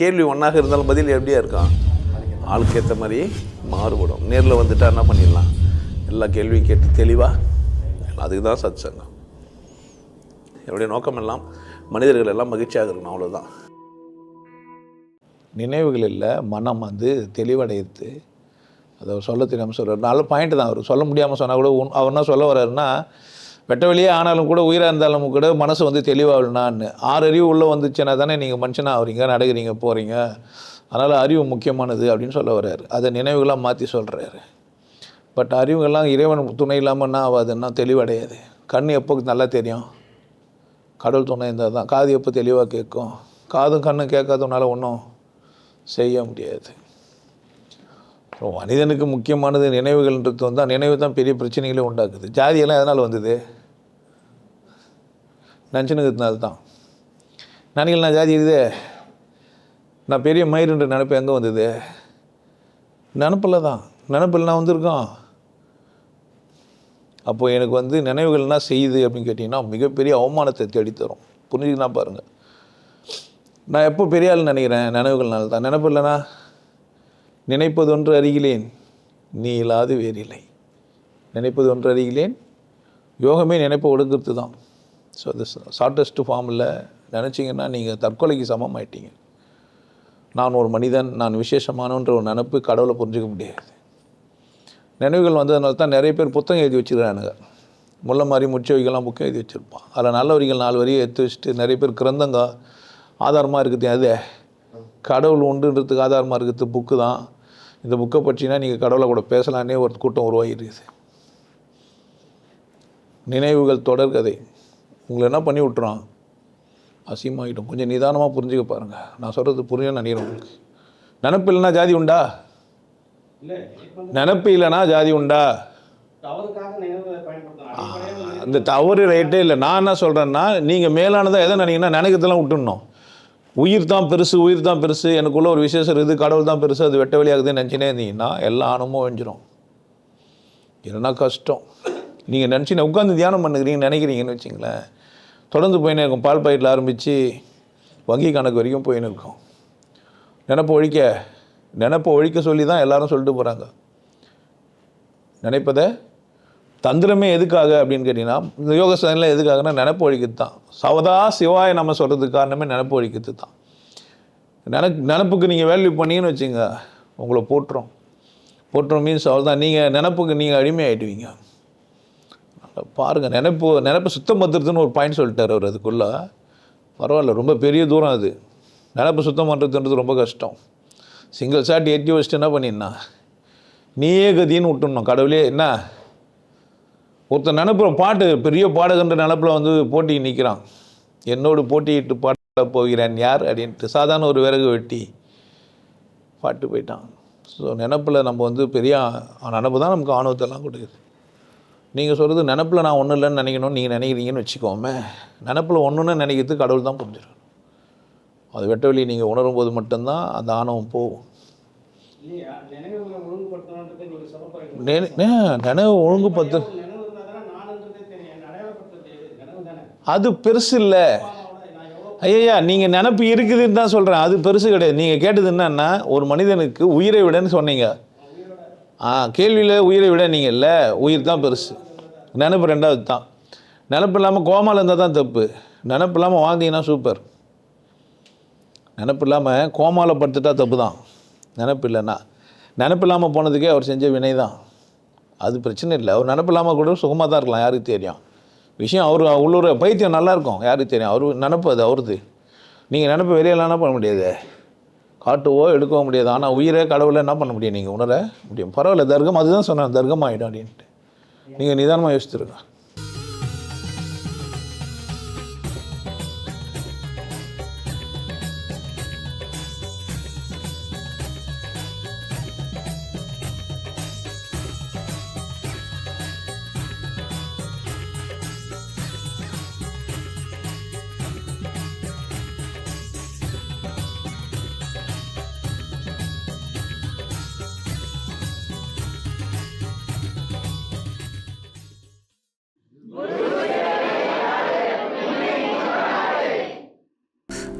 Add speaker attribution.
Speaker 1: கேள்வி ஒன்றாக இருந்தாலும் பதில் எப்படியா இருக்கான் ஆளுக்கு ஏற்ற மாதிரி மாறுபடும். நேரில் வந்துட்டா என்ன பண்ணிடலாம்? எல்லா கேள்வியும் கேட்டு தெளிவாக அதுக்கு தான் சத் சங்கம் என்னுடைய நோக்கம் எல்லாம் மனிதர்கள் எல்லாம் மகிழ்ச்சியாக இருக்கணும் அவ்வளோதான் நினைவுகள் இல்லை மனம் வந்து தெளிவடையுது. அதை சொல்ல தெரியாமல் சொல்கிறார் நல்ல பாயிண்ட் தான். அவர் சொல்ல முடியாமல் சொன்னால் கூட உன்- அவர் என்ன சொல்ல வர்றாருன்னா வெட்ட வெளியே ஆனாலும் கூட உயிராக இருந்தாலும் கூட மனசு வந்து தெளிவாகலனான்னு. ஆறு அறிவு உள்ளே வந்துச்சுன்னா தானே நீங்கள் மனுஷனாக ஆகுறீங்க நடக்கிறீங்க போகிறீங்க அதனால் அறிவு முக்கியமானது அப்படின்னு சொல்ல வர்றாரு. அதை நினைவுகளாக மாற்றி சொல்கிறாரு பட் அறிவுகள்லாம் இறைவன் துணை இல்லாமல் என்ன ஆகாதுன்னா தெளிவடையாது. கண் எப்போ நல்லா தெரியும்? கடவுள் துணை இருந்தால் தான். காது எப்போ தெளிவாக கேட்கும்? காதும் கண்ணும் கேட்காதனால ஒன்றும் செய்ய முடியாது. ஸோ மனிதனுக்கு முக்கியமானது நினைவுகள்ன்றது வந்தால் நினைவு தான் பெரிய பிரச்சனைகளே உண்டாக்குது. ஜாதியெல்லாம் எதனால் வந்தது? நினச்சினுக்கிறதுனால தான். நினைக்கல நான் ஜாதி இருக்குதே நான் பெரிய மயிருன்ற நினப்பு எங்கே வந்தது? நினப்பில் தான். நினப்பில் நான் வந்திருக்கோம். அப்போ எனக்கு வந்து நினைவுகள்னா செய்யுது அப்படின்னு கேட்டிங்கன்னா மிகப்பெரிய அவமானத்தை தேடித்தரும். புரிஞ்சுக்கினா பாருங்கள் நான் எப்போ பெரிய ஆள் நினைக்கிறேன் நினைவுகள்னால தான். நினப்பு இல்லைனா நினைப்பது ஒன்று அறிகிலேன் நீ இல்லாது வேறில்லை. நினைப்பது ஒன்று அறிகிலேன் யோகமே நினைப்பை ஒடுக்கிறது தான் ஸோ அது ஷார்ட்டஸ்ட் ஃபார்மில் நினச்சிங்கன்னா நீங்கள் தற்கொலைக்கு சமம் ஆயிட்டீங்க. நான் ஒரு மனிதன் நான் விசேஷமானன்ற ஒரு நினப்பு கடவுளை புரிஞ்சுக்க முடியாது. நினைவுகள் வந்ததுனால தான் நிறைய பேர் புத்தகம் எழுதி வச்சுக்கிறானுங்க முல்லை மாதிரி முச்ச புக்கம் புக்கை எழுதி வச்சுருப்பான். அதில் நல்லவரிகள் நாலு வரியை எடுத்து வச்சுட்டு நிறைய பேர் கிரந்தங்க ஆதாரமாக இருக்குது. அது கடவுள் உண்டுன்றதுக்கு ஆதாரமாக இருக்கிறது புக்கு தான். இந்த புக்கை பற்றினா நீங்கள் கடவுளை கூட பேசலான்னே ஒரு கூட்டம் உருவாகிருக்குது நினைவுகள் தொடர்கதை உங்களை என்ன பண்ணி விட்டுறான்? அசியமாகிட்டோம் கொஞ்சம் நிதானமாக புரிஞ்சுக்க பாருங்கள் நான் சொல்கிறது புரியும் நினைக்கிறேன் உங்களுக்கு. நினப்பு இல்லைன்னா ஜாதி உண்டா? நினப்பு இல்லைன்னா ஜாதி உண்டா? அந்த தவறு ரைட்டே இல்லை. நான் என்ன சொல்கிறேன்னா நீங்கள் மேலானதாக எதை நினைங்கன்னா நினைக்கிறதெல்லாம் விட்டுடணும். உயிர் தான் பெருசு உயிர் தான் பெருசு. எனக்குள்ளே ஒரு விசேஷம் இருக்குது கடவுள் தான் பெருசு அது வெட்ட வெளியாகுதுன்னு நினச்சினே இருந்தீங்கன்னா எல்லா ஆணமும் வெஞ்சிரும் இல்லைன்னா கஷ்டம். நீங்கள் நினச்சின உட்காந்து தியானம் பண்ணுகிறீங்க நினைக்கிறீங்கன்னு வச்சிங்களேன் தொடர்ந்து போயின்னு இருக்கும். பால் பயிரில் ஆரம்பித்து வங்கி கணக்கு வரைக்கும் போயின்னு இருக்கும். நினப்பை ஒழிக்க நினப்பை ஒழிக்க சொல்லி தான் எல்லாரும் சொல்லிட்டு போகிறாங்க நினைப்பதை தந்திரமே எதுக்காக அப்படின்னு கேட்டிங்கன்னா இந்த யோக சாதனையில் எதுக்காகனா நினப்பு ஒழிக்கிறது தான் சவதா சிவாய நம்ம சொல்கிறதுக்கு காரணமே நினப்பு ஒழிக்கிறது தான் நினப் நினப்புக்கு நீங்கள் வேல்யூ பண்ணீங்கன்னு வச்சுங்க உங்களை போட்டுரும் போட்டுரும் மீன்ஸ் அவ்வளோ தான் நீங்கள் நினப்புக்கு நீங்கள் அடிமையாயிடுவீங்க. பாருங்கள் நினைப்பு நினப்பு சுத்தம் பத்துறதுன்னு ஒரு பாயிண்ட் சொல்லிட்டார் அவர் அதுக்குள்ளே. பரவாயில்ல ரொம்ப பெரிய தூரம் அது. நினப்பு சுத்தம் பண்ணுறதுன்றது ரொம்ப கஷ்டம். சிங்கிள் ஷாட் எட்டி வச்சுட்டு என்ன பண்ணினா நீயே கதின்னு விட்டுணும் கடவுளே என்ன? ஒருத்தன் நினப்புற பாட்டு பெரிய பாடகன்ற நினப்பில் வந்து போட்டி நிற்கிறான். என்னோடு போட்டியிட்டு பாட போகிறேன் யார்? அப்படின்ட்டு சாதாரண ஒரு விறகு வெட்டி பாட்டு போயிட்டான். ஸோ நினப்பில் நம்ம வந்து பெரிய நினப்பு தான் நமக்கு ஆணவத்தெல்லாம் கொடுக்குது. நீங்கள் சொல்கிறது நினப்பில் நான் ஒன்றும் இல்லைன்னு நினைக்கணும்னு நீங்கள் நினைக்கிறீங்கன்னு வச்சுக்கோமே. நினப்பில் ஒன்றுன்னு நினைக்கிறது கடவுள் தான் புரிஞ்சிடும் அது வெட்ட வெளியே நீங்கள் உணரும் போது மட்டும்தான் அந்த ஆணவம் போகும்.
Speaker 2: இல்லையா? நினைவுகளை ஒழுங்குபடுத்தணுன்றது நீங்கள் சொல்ல போகிறீங்க
Speaker 1: நெ- நெ- நினைவு ஒழுங்கு பத்து
Speaker 2: நினைவு இருந்தால் தானே நானுன்றதே தெரியும் என்ன அடையாளப்படுத்துறது எது? நினைவு தானே
Speaker 1: அது பெருசு இல்லை. ஐயா நீங்கள் நினப்பு இருக்குதுன்னு தான் சொல்கிறேன் அது பெருசு கிடையாது. நீங்கள் கேட்டது என்னன்னா ஒரு மனிதனுக்கு உயிரை விடன்னு சொன்னீங்க. ஆ கேள்வியில் உயிரை விட நீங்கள் இல்லை. உயிர் தான் பெருசு. நினப்பு ரெண்டாவது தான். நினப்பு இல்லாமல் கோமாவில் இருந்தால் தான் தப்பு. நினப்பு இல்லாமல் வாழ்ந்தீங்கன்னா சூப்பர். நினப்பு இல்லாமல் கோமாவில் படுத்துட்டா தப்பு தான். நினப்பு இல்லைன்னா. நினப்பு இல்லாமல் போனதுக்கே அவர் செஞ்ச வினை தான். அது பிரச்சனை இல்லை. அவர் நினப்பு இல்லாமல் கூட சுகமாக தான் இருக்கலாம். யாருக்கு தெரியும்? விஷயம் அவர் உள்ளூர் பைத்தியம் நல்லா இருக்கும் யாருக்கு தெரியும்? அவர் நினப்பு அது அவருது. நீங்கள் நினப்பு வெளியெல்லாம் என்ன பண்ண முடியாது. காட்டுவோ எடுக்கவோ முடியாது. ஆனால் உயிரை கடவுளை என்ன பண்ண முடியும்? நீங்கள் உணர முடியும். பரவாயில்ல தர்க்கம் அதுதான் சொன்னேன் தர்க்கம் ஆகிடும் அப்படின்ட்டு. நீங்கள் நிதானமாக யோசிச்சுருக்கேன்